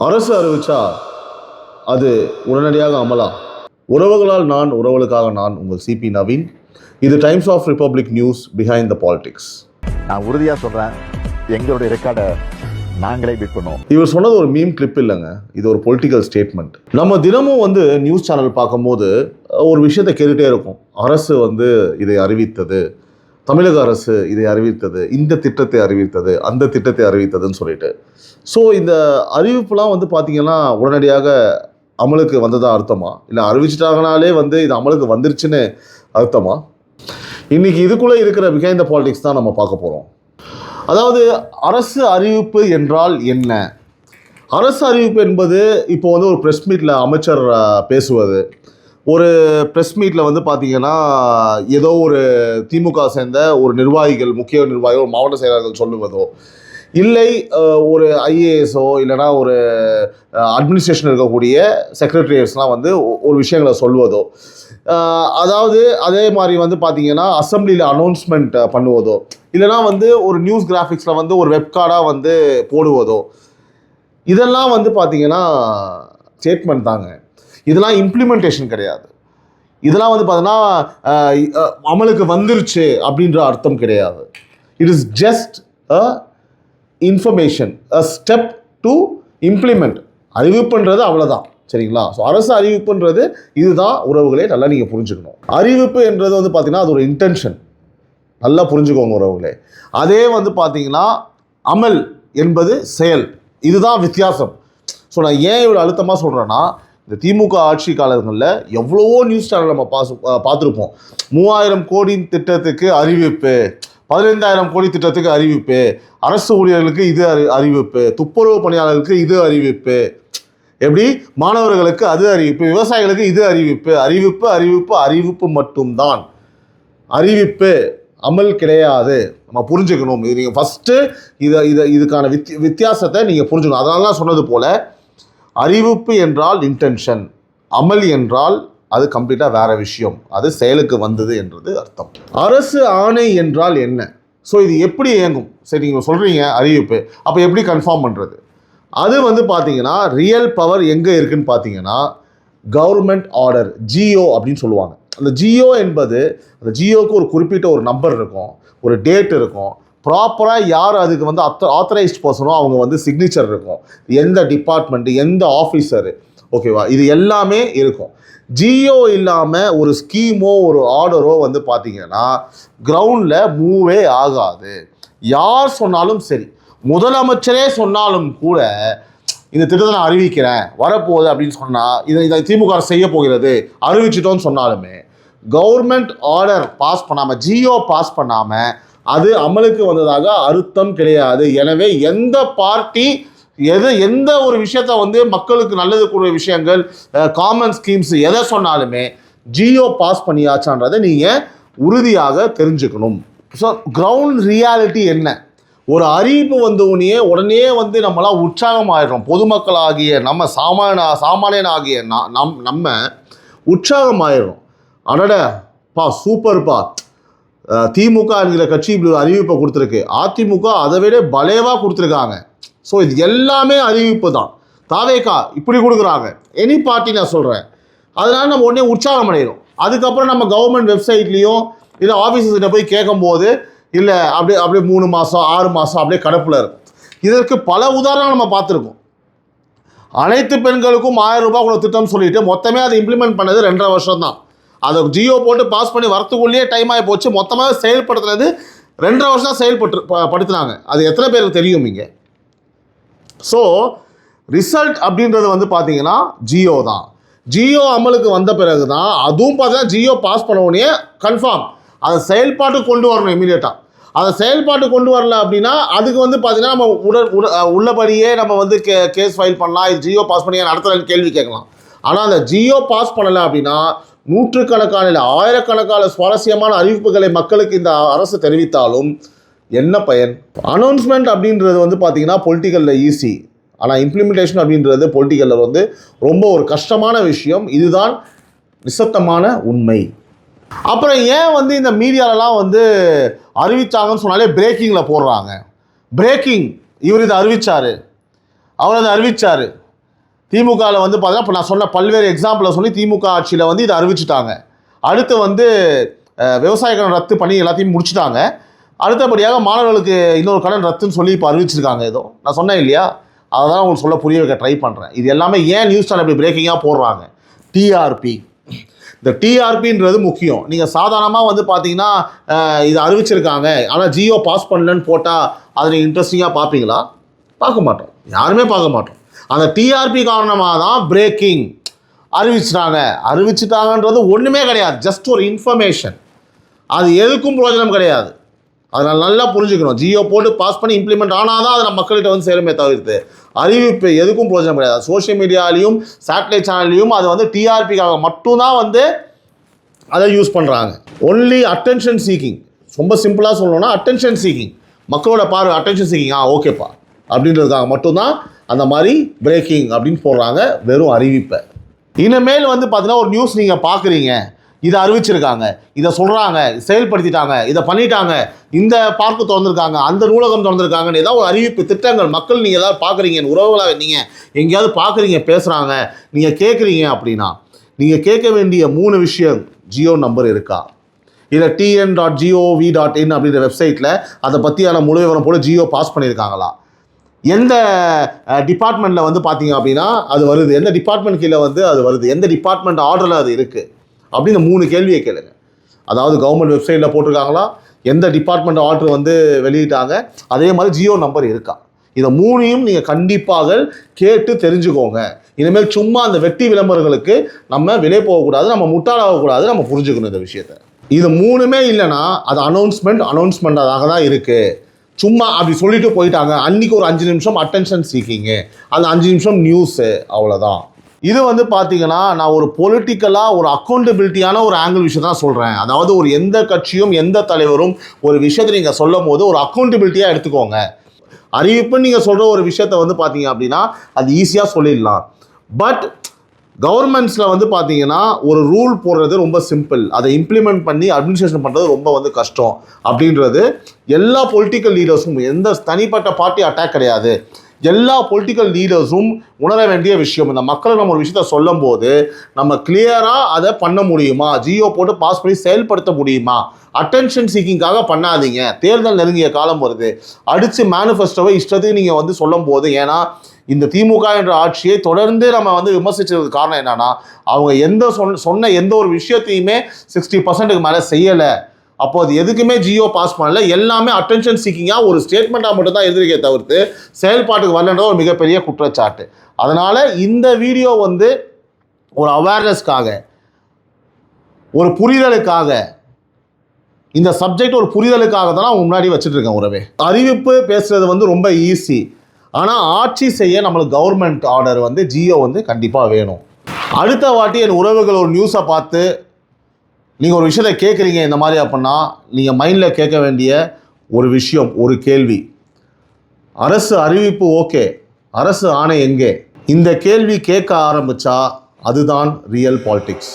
அரசு அறிவிச்சா அது உடனடியாக அமலா. உறவுகளால் நான் உறவுகளுக்காக நான் உங்கள் சிபி நவீன். இது Times of Republic News behind the politics நான் உறுதியாக சொல்கிறேன் எங்களுடைய ரெக்கார்டை நாங்களே பீட் பண்ணுவோம். இவர் சொன்னது ஒரு மீம் கிளிப் இல்லைங்க. இது ஒரு பொலிட்டிக்கல் ஸ்டேட்மெண்ட் நம்ம தினமும் வந்து நியூஸ் சேனல் பார்க்கும்போது ஒரு விஷயத்தை கேட்டுகிட்டே இருக்கும். அரசு வந்து இதை அறிவித்தது. தமிழக அரசு இதை அறிவித்தது இந்த திட்டத்தை அறிவித்தது அந்த திட்டத்தை அறிவித்ததுன்னு சொல்லிட்டு. ஸோ இந்த அறிவிப்புலாம் வந்து பார்த்தீங்கன்னா உடனடியாக அமலுக்கு வந்ததா அர்த்தமா? இல்லை அறிவிச்சிட்டாங்கனாலே வந்து இது அமலுக்கு வந்துருச்சுன்னு அர்த்தமா? இன்னைக்கு இதுக்குள்ளே இருக்கிற பிஹைண்ட் பாலிடிக்ஸ் தான் நம்ம பார்க்க போகிறோம் அதாவது அரசு அறிவிப்பு என்றால் என்ன? அரசு அறிவிப்பு என்பது இப்போ வந்து ஒரு ப்ரெஸ் மீட்டில் அமைச்சர் பேசுவது. ஒரு ப்ரெஸ் மீட்டில் வந்து பார்த்தீங்கன்னா ஏதோ ஒரு திமுக சேர்ந்த ஒரு நிர்வாகிகள் முக்கிய நிர்வாகிகள் மாவட்ட செயலாளர்கள் சொல்லுவதோ இல்லை ஒரு ஐஏஎஸோ இல்லைனா ஒரு அட்மினிஸ்ட்ரேஷன் இருக்கக்கூடிய செக்ரட்டரியர்ஸ்லாம் வந்து ஒரு விஷயங்களை சொல்வதோ அதாவது அதே மாதிரி வந்து பார்த்தீங்கன்னா அசம்பிளியில் அனௌன்ஸ்மெண்ட் பண்ணுவதோ இல்லைனா வந்து ஒரு நியூஸ் கிராஃபிக்ஸில் வந்து ஒரு வெப்கார்டாக வந்து போடுவதோ இதெல்லாம் வந்து பார்த்தீங்கன்னா ஸ்டேட்மெண்ட் தாங்க. இதெல்லாம் இம்ப்ளிமெண்டேஷன் கிடையாது. இதெல்லாம் வந்து பார்த்தீங்கன்னா அமலுக்கு வந்துருச்சு அப்படின்ற அர்த்தம் கிடையாது. It is just a information a step to implement அறிவிப்புன்றது அவ்வளோதான் சரிங்களா? ஸோ அரசு அறிவிப்புன்றது இதுதான் உறவுகளே நல்லா நீங்கள் புரிஞ்சுக்கணும். அறிவிப்பு என்றது வந்து பார்த்திங்கன்னா அது ஒரு இன்டென்ஷன் நல்லா புரிஞ்சுக்கோங்க உறவுகளே. அதே வந்து பார்த்தீங்கன்னா அமல் என்பது செயல். இதுதான் வித்தியாசம். ஸோ நான் ஏன் இவ்வளோ அழுத்தமாக சொல்கிறேன்னா இந்த திமுக ஆட்சி காலங்களில் எவ்வளவோ நியூஸ் சேனல் நம்ம பாசு பார்த்துருப்போம். மூவாயிரம் கோடி திட்டத்துக்கு அறிவிப்பு. பதினைந்தாயிரம் கோடி திட்டத்துக்கு அறிவிப்பு. அரசு ஊழியர்களுக்கு இது அறி அறிவிப்பு. துப்புரவு பணியாளர்களுக்கு இது அறிவிப்பு. எப்படி? மாணவர்களுக்கு அது அறிவிப்பு. விவசாயிகளுக்கு இது அறிவிப்பு. அறிவிப்பு அறிவிப்பு அறிவிப்பு மட்டும்தான். அறிவிப்பு அமல் கிடையாது. நம்ம புரிஞ்சுக்கணும். இது நீங்கள் ஃபஸ்ட்டு இதை இதை இதுக்கான வித் வித்தியாசத்தை நீங்கள் புரிஞ்சுக்கணும். அதனால தான் சொன்னது போல் அறிவிப்பு என்றால் இன்டென்ஷன் அமல் என்றால் அது கம்ப்ளீட்டாக வேற விஷயம். அது செயலுக்கு வந்தது என்றது அர்த்தம். அரசு ஆணை என்றால் என்ன? ஸோ இது எப்படி இயங்கும்? சரி நீங்கள் சொல்கிறீங்க அறிவிப்பு. அப்போ எப்படி கன்ஃபார்ம் பண்ணுறது அது வந்து பார்த்தீங்கன்னா ரியல் பவர் எங்கே இருக்குன்னு பார்த்தீங்கன்னா கவர்மெண்ட் ஆர்டர் ஜியோ அப்படின்னு சொல்லுவாங்க. அந்த ஜியோ என்பது அந்த ஜியோக்கு ஒரு குறிப்பிட்ட ஒரு நம்பர் இருக்கும் ஒரு டேட் இருக்கும். ப்ராப்பராக யார் அதுக்கு வந்து அத்த ஆத்தரைஸ்ட் பர்சனோ அவங்க வந்து சிக்னேச்சர் இருக்கும். எந்த டிபார்ட்மெண்ட்டு எந்த ஆஃபீஸரு ஓகேவா இது எல்லாமே இருக்கும். ஜியோ இல்லாமல் ஒரு ஸ்கீமோ ஒரு ஆர்டரோ வந்து பார்த்தீங்கன்னா கிரவுண்டில் மூவே ஆகாது. யார் சொன்னாலும் சரி. முதலமைச்சரே சொன்னாலும் கூட இந்த திட்டத்தை நான் அறிவிக்கிறேன் வரப்போகுது அப்படின்னு சொன்னால் இதை இதை திமுக செய்ய போகிறது அறிவிச்சிட்டோன்னு சொன்னாலுமே கவர்மெண்ட் ஆர்டர் பாஸ் பண்ணாமல் ஜியோ பாஸ் பண்ணாமல் அது அமலுக்கு வந்ததாக அர்த்தம் கிடையாது. எனவே எந்த பார்ட்டி எது எந்த ஒரு விஷயத்த வந்து மக்களுக்கு நல்லது கூடிய விஷயங்கள் காமன் ஸ்கீம்ஸ் எதை சொன்னாலுமே ஜியோ பாஸ் பண்ணியாச்சான்றதை நீங்கள் உறுதியாக தெரிஞ்சுக்கணும். ஸோ கிரவுண்ட் ரியாலிட்டி என்ன? ஒரு அறிவிப்பு வந்த உடனே உடனே வந்து நம்மளாம் உற்சாகமாயிடுறோம். பொதுமக்களாகிய நம்ம சாமான சாமானியனாகிய நா- நம் நம்ம உற்சாகமாயிடும் அடட பா சூப்பர்ப்பா பா. திமுக என்கிற கட்சி இப்படி ஒரு அறிவிப்பை கொடுத்துருக்கு. அதிமுக அதை விட பலேவாக கொடுத்துருக்காங்க. ஸோ இது எல்லாமே அறிவிப்பு தான். தாவேக்கா இப்படி கொடுக்குறாங்க. எனி பார்ட்டி நான் சொல்கிறேன் அதனால நம்ம உடனே உற்சாகம் அடைகிறோம் அதுக்கப்புறம் நம்ம கவர்மெண்ட் வெப்சைட்லேயும் இல்லை ஆஃபீஸர்கிட்ட போய் கேட்கும்போது இல்லை அப்படியே அப்படியே மூணு மாதம் ஆறு மாதம் அப்படியே கடப்பில் இருக்கும். இதற்கு பல உதாரணம் நம்ம பார்த்துருக்கோம். அனைத்து பெண்களுக்கும் ஆயிரம் ரூபாய் கூட திட்டம் சொல்லிட்டு மொத்தமே அதை இம்ப்ளிமெண்ட் பண்ணது ரெண்டரை வருஷம் தான் அதை ஜியோ போட்டு பாஸ் பண்ணி வரத்துக்குள்ளேயே டைம் ஆகி போச்சு. மொத்தமாக செயல்படுத்துறது ரெண்டரை வருஷம் தான் செயல்பட்டு படுத்துனாங்க. அது எத்தனை பேருக்கு தெரியும் இங்கே? ஸோ ரிசல்ட் அப்படின்றது வந்து பார்த்தீங்கன்னா ஜியோ தான். ஜியோ அமலுக்கு வந்த பிறகு தான் அதுவும் பார்த்தீங்கன்னா ஜியோ பாஸ் பண்ண உடனே கன்ஃபார்ம் அதை செயல்பாட்டுக்கு கொண்டு வரணும் இமீடியட்டாக அதை செயல்பாட்டு கொண்டு வரல அப்படின்னா அதுக்கு வந்து பார்த்தீங்கன்னா நம்ம உடல் உட உள்ளபடியே நம்ம வந்து கே கேஸ் ஃபைல் பண்ணலாம். இது ஜியோ பாஸ் பண்ணி நடத்துகிறேன்னு கேள்வி கேட்கலாம். ஆனால் அந்த ஜியோ பாஸ் பண்ணலை அப்படின்னா நூற்றுக்கணக்கான இல்லை ஆயிரக்கணக்கான சுவாரஸ்யமான அறிவிப்புகளை மக்களுக்கு இந்த அரசு தெரிவித்தாலும் என்ன பயன்? அனௌன்ஸ்மெண்ட் அப்படின்றது வந்து பார்த்தீங்கன்னா பொலிட்டிக்கலில் ஈஸி ஆனால் இம்ப்ளிமெண்டேஷன் அப்படின்றது பொலிட்டிக்கலில் வந்து ரொம்ப ஒரு கஷ்டமான விஷயம். இதுதான் நிசப்தமான உண்மை. அப்புறம் ஏன் வந்து இந்த மீடியாலலாம் வந்து அறிவித்தாங்கன்னு சொன்னாலே பிரேக்கிங்கில் போடுறாங்க. பிரேக்கிங் இவர் இதை அறிவித்தார் அவர் அதை அறிவித்தார் திமுகவில் வந்து பார்த்தீங்கன்னா இப்போ நான் சொன்ன பல்வேறு எக்ஸாம்பிளை சொல்லி திமுக ஆட்சியில் வந்து இதை அறிவிச்சிட்டாங்க. அடுத்து வந்து விவசாய கடன் ரத்து பண்ணி எல்லாத்தையும் முடிச்சுட்டாங்க. அடுத்தபடியாக மாணவர்களுக்கு இன்னொரு கடன் ரத்துன்னு சொல்லி இப்போ அறிவிச்சிருக்காங்க ஏதோ. நான் சொன்னேன் இல்லையா? அதை தான் உங்களுக்கு சொல்ல புரிய வைக்க ட்ரை பண்ணுறேன் இது எல்லாமே ஏன் நியூஸ் சேனல் இப்படி பிரேக்கிங்காக போடுறாங்க? டிஆர்பி இந்த டிஆர்பின்றது முக்கியம். நீங்கள் சாதாரணமாக வந்து பார்த்தீங்கன்னா இதை இது அறிவிச்சிருக்காங்க. ஆனால் ஜியோ பாஸ் பண்ணலன்னு போட்டால் அதை நீங்கள் இன்ட்ரெஸ்டிங்காக பார்ப்பீங்களா? பார்க்க மாட்டோம். யாருமே பார்க்க மாட்டோம். அந்த டிஆர்பி காரணமாக தான் பிரேக்கிங் அறிவிச்சிட்டாங்க. அறிவிச்சிட்டாங்கன்றது ஒன்றுமே கிடையாது. ஜஸ்ட் ஒரு இன்ஃபர்மேஷன் அது எதுக்கும் பிரயோஜனம் கிடையாது. அதனால் நல்லா புரிஞ்சுக்கணும். ஜியோ போட்டு பாஸ் பண்ணி இம்ப்ளிமெண்ட் ஆனால் தான் அதை நம்ம மக்கள்கிட்ட வந்து சேருமே தவிர்த்து. அறிவிப்பு எதுக்கும் பிரயோஜனம் கிடையாது. சோஷியல் மீடியாலையும் சேட்டலைட் சேனல்லையும் அது வந்து டிஆர்பிக்காக மட்டும்தான் வந்து அதை யூஸ் பண்ணுறாங்க ஒன்லி அட்டென்ஷன் சீக்கிங் ரொம்ப சிம்பிளாக சொல்லணும்னா அட்டென்ஷன் சீக்கிங் மக்களோட பார்வை அட்டென்ஷன் சீக்கிங் ஆ ஓகேப்பா அப்படின்றதுக்காக மட்டும்தான் அந்த மாதிரி பிரேக்கிங் அப்படின்னு போடுறாங்க வெறும் அறிவிப்பை. இனிமேல் வந்து பார்த்தீங்கன்னா ஒரு நியூஸ் நீங்கள் பார்க்குறீங்க இதை அறிவிச்சிருக்காங்க. இதை சொல்கிறாங்க செயல்படுத்திட்டாங்க இதை பண்ணிட்டாங்க இந்த பார்க்கு திறந்துருக்காங்க அந்த நூலகம் திறந்துருக்காங்கன்னு ஏதாவது ஒரு அறிவிப்பு திட்டங்கள் மக்கள் நீங்கள் ஏதாவது பார்க்குறீங்க உறவுகளாக நீங்கள் எங்கேயாவது பார்க்குறீங்க பேசுகிறாங்க நீங்கள் கேட்குறீங்க அப்படின்னா நீங்கள் கேட்க வேண்டிய மூணு விஷயம் ஜியோ நம்பர் இருக்கா? இல்லை TN dot GOV dot in அப்படின்ற வெப்சைட்டில் அதை பற்றியான முழு விவரம் போல ஜியோ பாஸ் பண்ணியிருக்காங்களா? எந்த டிபார்ட்மெண்ட்டில் வந்து பார்த்தீங்க அப்படின்னா அது வருது. எந்த டிபார்ட்மெண்ட் கீழே வந்து அது வருது. எந்த டிபார்ட்மெண்ட் ஆர்டரில் அது இருக்குது அப்படின்னு மூணு கேள்வியை கேளுங்க. அதாவது கவர்மெண்ட் வெப்சைட்டில் போட்டிருக்காங்களா? எந்த டிபார்ட்மெண்ட் ஆர்டர் வந்து வெளியிட்டாங்க? அதே மாதிரி ஜியோ நம்பர் இருக்கா? இதை மூணையும் நீங்கள் கண்டிப்பாக கேட்டு தெரிஞ்சுக்கோங்க. இனிமேல் சும்மா அந்த வெட்டி விளம்பரங்களுக்கு நம்ம விலை போகக்கூடாது நம்ம முட்டாளாகக்கூடாது நம்ம புரிஞ்சுக்கணும் இந்த விஷயத்தை. இது மூணுமே இல்லைன்னா அது அனௌன்ஸ்மெண்ட் அனௌன்ஸ்மெண்ட்டாக தான் இருக்குது சும்மா அப்படி சொல்லிட்டு போயிட்டாங்க. அன்றைக்கி ஒரு அஞ்சு நிமிஷம் அட்டென்ஷன் சீக்கிங்கு அந்த அஞ்சு நிமிஷம் நியூஸு அவ்வளோதான் இது வந்து பார்த்தீங்கன்னா நான் ஒரு பொலிட்டிக்கலாக ஒரு அக்கௌண்டபிலிட்டியான ஒரு ஆங்கிள் விஷயம் தான் சொல்கிறேன் அதாவது ஒரு எந்த கட்சியும் எந்த தலைவரும் ஒரு விஷயத்தை நீங்கள் சொல்லும் போது ஒரு அக்கௌண்டபிலிட்டியாக எடுத்துக்கோங்க. அறிவிப்புன்னு நீங்கள் சொல்கிற ஒரு விஷயத்த வந்து பார்த்தீங்க அப்படின்னா அது ஈஸியாக சொல்லிடலாம். பட் கவர்மெண்ட்ஸில் வந்து பார்த்தீங்கன்னா ஒரு ரூல் போடுறது ரொம்ப சிம்பிள். அதை இம்ப்ளிமெண்ட் பண்ணி அட்மினிஸ்ட்ரேஷன் பண்ணுறது ரொம்ப வந்து கஷ்டம். அப்படின்றது எல்லா பொலிட்டிக்கல் லீடர்ஸும் எந்த தனிப்பட்ட பார்ட்டி அட்டாக் கிடையாது. எல்லா பொலிட்டிக்கல் லீடர்ஸும் உணர வேண்டிய விஷயம். இந்த மக்களை நம்ம ஒரு விஷயத்த சொல்லும் போது நம்ம கிளியராக அதை பண்ண முடியுமா? ஜியோ போட்டு பாஸ் பண்ணி செயல்படுத்த முடியுமா? அட்டென்ஷன் சீக்கிங்காக பண்ணாதீங்க. தேர்தல் நெருங்கிய காலம் வருது. அடித்து மேனிஃபெஸ்டோவை இஷ்டத்துக்கு நீங்கள் வந்து சொல்லும் போது ஏன்னா இந்த திமுக என்ற ஆட்சியை தொடர்ந்து நம்ம வந்து விமர்சிச்சதுக்கு காரணம் என்னன்னா அவங்க எந்த சொன்ன சொன்ன எந்த ஒரு விஷயத்தையுமே சிக்ஸ்டி பர்சன்ட்டுக்கு மேலே செய்யலை. அப்போ அது எதுக்குமே ஜியோ பாஸ் பண்ணல. எல்லாமே அட்டென்ஷன் சீக்கிங்காக ஒரு ஸ்டேட்மெண்ட்டாக மட்டும் தான் எதிர்க்கே தவிர்த்து செயல்பாட்டுக்கு வரலன்ற ஒரு மிகப்பெரிய குற்றச்சாட்டு. அதனால் இந்த வீடியோ வந்து ஒரு அவேர்னஸ்க்காக ஒரு புரிதலுக்காக இந்த சப்ஜெக்ட் ஒரு புரிதலுக்காக தான் நான் முன்னாடி வச்சுட்டு இருக்கேன் உறவே. அறிவிப்பு பேசுறது வந்து ரொம்ப ஈஸி ஆனால் ஆட்சி செய்ய நம்மளுக்கு கவர்மெண்ட் ஆர்டர் வந்து ஜியோ வந்து கண்டிப்பாக வேணும். அடுத்த வாட்டி என் உறவுகள் ஒரு நியூஸை பார்த்து நீங்கள் ஒரு விஷயத்தை கேட்குறீங்க இந்த மாதிரி அப்படின்னா நீங்கள் மைண்டில் கேட்க வேண்டிய ஒரு விஷயம் ஒரு கேள்வி. அரசு அறிவிப்பு ஓகே அரசு ஆணை எங்கே? இந்த கேள்வி கேட்க ஆரம்பிச்சா அதுதான் ரியல் பாலிடிக்ஸ்